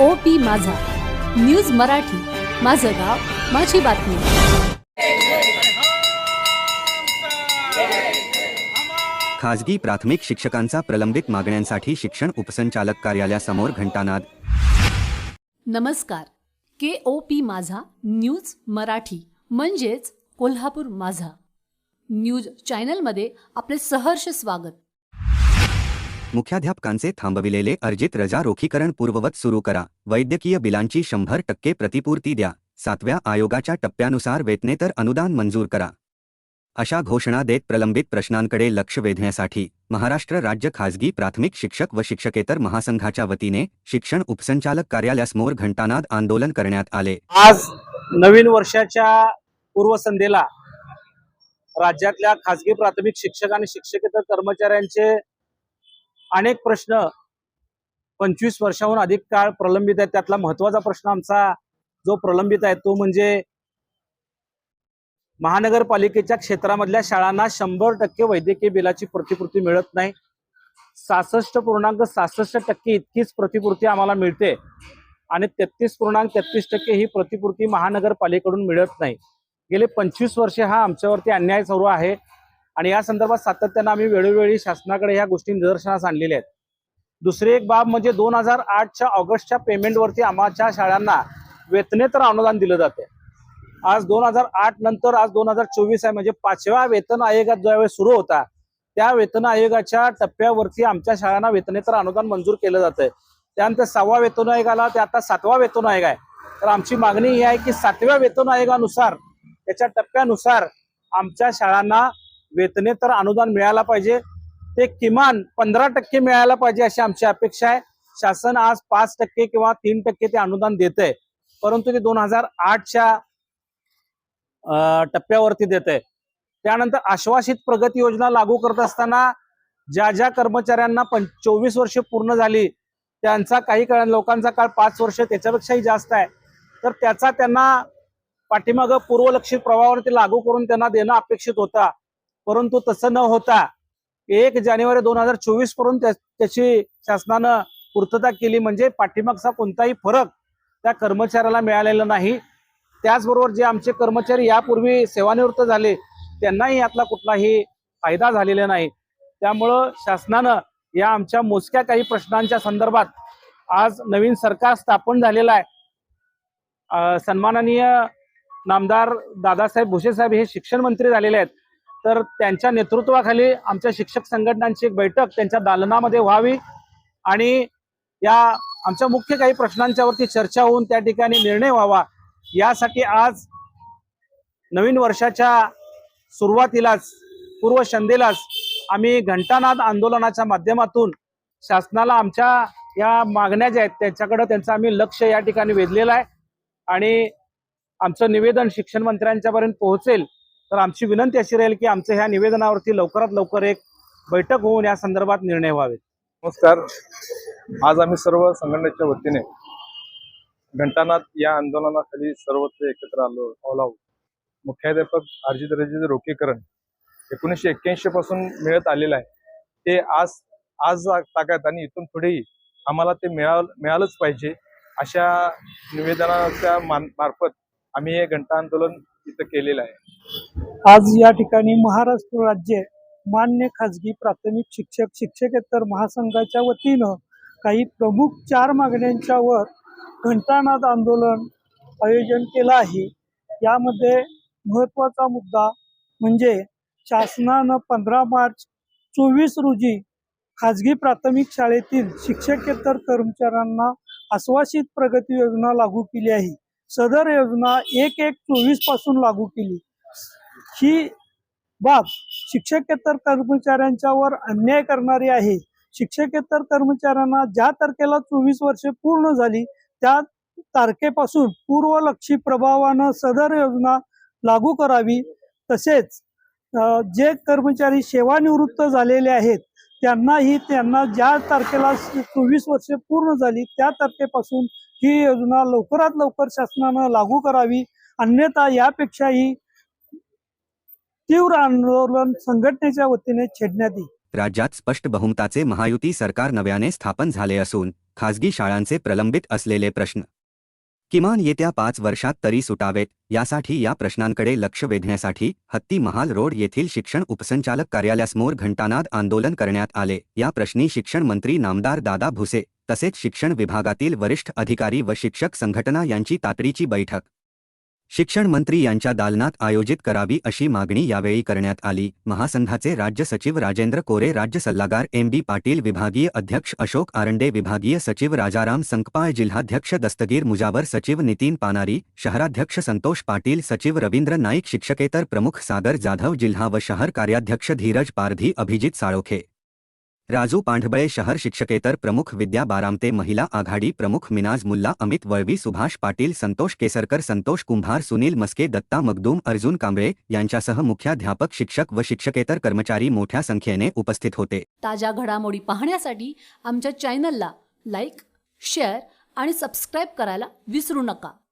ओ P माझा. News Marathi. माझं गाव माझी बातमी. खाजगी प्राथमिक शिक्षकांचा प्रलंबित मागण्यांसाठी शिक्षण उपसंचालक कार्यालयासमोर घंटानाद. नमस्कार. के ओ पी माझा न्यूज मराठी म्हणजेच कोल्हापूर माझा. न्यूज चॅनलमध्ये आपले सहर्ष स्वागत. मुख्याध्यापकांचे थांबविलेले अर्जित रजा रोखीकरण पूर्ववत सुरू करा. वैद्यकीय बिलांची शंभर टक्के प्रतिपूर्ती द्या. सातव्या आयोगाच्या टप्प्यानुसार वेतनेतर अनुदान मंजूर करा. अशा घोषणा देत प्रलंबित प्रश्नांकडे लक्ष वेधण्यासाठी महाराष्ट्र राज्य खाजगी प्राथमिक शिक्षक व शिक्षकेतर महासंघाच्या वतीने शिक्षण उपसंचालक कार्यालयासमोर घंटानाद आंदोलन करण्यात आले. आज नवीन वर्षाच्या पूर्वसंध्येला राज्यातल्या खासगी प्राथमिक शिक्षक आणि शिक्षकेतर कर्मचाऱ्यांचे अनेक प्रश्न पंचवीस वर्षाहून अधिक काळ प्रलंबित आहेत. त्यातला महत्त्वाचा प्रश्न आमचा जो प्रलंबित आहे तो म्हणजे महानगरपालिकेच्या क्षेत्रामधल्या शाळांना शंभर टक्के वैद्यकीय बिलाची प्रतिपूर्ती मिळत नाही. सहासष्ट पूर्णांक सहासष्ट टक्के इतकीच प्रतिपूर्ती आम्हाला मिळते. आणि तेहतीस पूर्णांक तेहतीस टक्के ही प्रतिपूर्ती महानगरपालिकेकडून मिळत नाही. गेले पंचवीस वर्षे हा आमच्यावरती अन्याय सुरू आहे. आणि या संदर्भात सातत्यानं आम्ही वेळोवेळी शासनाकडे ह्या गोष्टी निदर्शनास आणलेल्या आहेत. दुसरी एक बाब म्हणजे दोन हजार आठच्या ऑगस्टच्या पेमेंटवरती आम्हाच्या शाळांना वेतनेतर अनुदान दिलं जाते आज दोन हजार आठ नंतर आज दोन हजार चोवीस आहे. म्हणजे पाचव्या वेतन आयोगात ज्यावेळेस सुरू होता त्या वेतन आयोगाच्या टप्प्यावरती आमच्या शाळांना वेतनेतर अनुदान मंजूर केलं जातंय त्यानंतर सहावा वेतन आयोग आला ते आता सातवा वेतन आयोग आहे. तर आमची मागणी ही आहे की सातव्या वेतन आयोगानुसार त्याच्या टप्प्यानुसार आमच्या शाळांना वेतने तर अनुदान मिळायला पाहिजे. ते किमान पंधरा टक्के मिळायला पाहिजे अशी आमची अपेक्षा आहे. शासन आज पाच टक्के किंवा तीन टक्के ते अनुदान देत आहे परंतु ते दोन हजार आठच्या टप्प्यावरती देत आहे त्यानंतर आश्वासित प्रगती योजना लागू करत असताना ज्या ज्या कर्मचाऱ्यांना पण चोवीस वर्षे पूर्ण झाली त्यांचा काही काळ लोकांचा काळ पाच वर्ष त्याच्यापेक्षाही जास्त आहे. तर त्याचा त्यांना पाठीमागं पूर्वलक्षित प्रभावावरती लागू करून त्यांना देणं अपेक्षित होता. परंतु तसं न होता एक जानेवारी दोन हजार चोवीसपर्यंत त्याची शासनानं पूर्तता केली. म्हणजे पाठीमागचा कोणताही फरक त्या कर्मचाऱ्याला मिळालेला नाही. त्याचबरोबर जे आमचे कर्मचारी यापूर्वी सेवानिवृत्त झाले त्यांनाही यातला कुठलाही फायदा झालेला नाही. त्यामुळं शासनानं या आमच्या मोजक्या काही प्रश्नांच्या संदर्भात आज नवीन सरकार स्थापन झालेलं आहे. सन्माननीय नामदार दादासाहेब भुसे साहेब हे शिक्षण मंत्री झालेले आहेत. तर त्यांच्या नेतृत्वाखाली आमच्या शिक्षक संघटनांची एक बैठक त्यांच्या दालनामध्ये व्हावी आणि या आमच्या मुख्य काही प्रश्नांच्यावरती चर्चा होऊन त्या ठिकाणी निर्णय व्हावा यासाठी आज नवीन वर्षाच्या सुरुवातीलाच पूर्व संध्येलाच आम्ही घंटानाद आंदोलनाच्या माध्यमातून शासनाला आमच्या या मागण्या ज्या आहेत त्याच्याकडं त्यांचं आम्ही लक्ष या ठिकाणी वेधलेलं आहे आणि आमचं निवेदन शिक्षण मंत्र्यांच्यापर्यंत पोहोचेल तर आमची विनंती अशी राहील की आमच्या ह्या निवेदनावरती लवकरात लवकर एक बैठक होऊन या संदर्भात निर्णय व्हावेत. नमस्कार. आज आम्ही सर्व संघटनेच्या वतीने घंटानाथ या आंदोलनाखाली सर्वत्र एकत्र आलो आलो आहोत. मुख्याध्यापक अर्जित रजेचे रोखीकरण एकोणीसशे एक्क्याऐंशी पासून मिळत आलेलं आहे. ते आज आज ताकद आणि इथून पुढेही आम्हाला ते मिळा मिळालंच पाहिजे अशा निवेदनाच्या मान- मार्फत आम्ही हे घंटा आंदोलन इथं केलेलं आहे? आज या ठिकाणी महाराष्ट्र राज्य मान्य खाजगी प्राथमिक शिक्षक शिक्षकेतर महासंघाच्या वतीनं काही प्रमुख चार मागण्यांच्यावर घंटानाद आंदोलन आयोजन केलं आहे. यामध्ये महत्त्वाचा मुद्दा म्हणजे शासनानं पंधरा मार्च चोवीस रोजी खाजगी प्राथमिक शाळेतील शिक्षकेतर कर्मचाऱ्यांना आश्वासित प्रगती योजना लागू केली आहे. सदर योजना एक एक चोवीसपासून लागू केली. ही बाब शिक्षकेतर कर्मचाऱ्यांच्यावर अन्याय करणारी आहे. शिक्षकेतर कर्मचाऱ्यांना ज्या तारखेला चोवीस वर्षे पूर्ण झाली त्या तारखेपासून पूर्वलक्षी प्रभावानं सदर योजना लागू करावी. तसेच जे कर्मचारी सेवानिवृत्त झालेले आहेत त्यांनाही त्यांना ज्या तारखेला चोवीस वर्षे पूर्ण झाली त्या तारखेपासून ही योजना लवकरात लवकर शासनानं लागू करावी. अन्यथा यापेक्षाही तीव्र आंदोलन संघटनेच्या वतीने छेडण्यात येईल. राज्यात स्पष्ट बहुमताचे महायुती सरकार नव्याने स्थापन झाले असून खासगी शाळांचे प्रलंबित असलेले प्रश्न किमान येत्या पाच वर्षात तरी सुटावेत यासाठी या प्रश्नांकडे लक्ष वेधण्यासाठी हत्ती महाल रोड येथील शिक्षण उपसंचालक कार्यालयासमोर घंटानाद आंदोलन करण्यात आले. या प्रश्नी शिक्षण मंत्री नामदार दादा भुसे तसेच शिक्षण विभागातील वरिष्ठ अधिकारी व शिक्षक संघटना यांची तातडीची बैठक. शिक्षण मंत्री यांच्या दालनात आयोजित करावी अशी मागणी यावेळी करण्यात आली. महासंघाचे राज्य सचिव राजेंद्र कोरे राज्य सल्लागार एम बी पाटील विभागीय अध्यक्ष अशोक आरंडे विभागीय सचिव राजाराम संकपाळ जिल्हाध्यक्ष दस्तगीर मुजावर सचिव नितीन पानारी शहराध्यक्ष संतोष पाटील सचिव रवींद्र नाईक शिक्षकेतर प्रमुख सागर जाधव जिल्हा व शहर कार्याध्यक्ष धीरज पारधी अभिजित साळोखे. राजू पांढबळे शहर शिक्षकेतर प्रमुख विद्या बारामते महिला आघाडी प्रमुख मिनाज मुल्ला अमित वळवी सुभाष पाटील संतोष केसरकर संतोष कुंभार सुनील मस्के दत्ता मगदूम अर्जुन कांबळे यांच्यासह मुख्याध्यापक शिक्षक व शिक्षकेतर कर्मचारी मोठ्या संख्येने उपस्थित होते. ताज्या घडामोडी पाहण्यासाठी आमच्या चॅनलला लाईक शेअर आणि सबस्क्राईब करायला विसरू नका.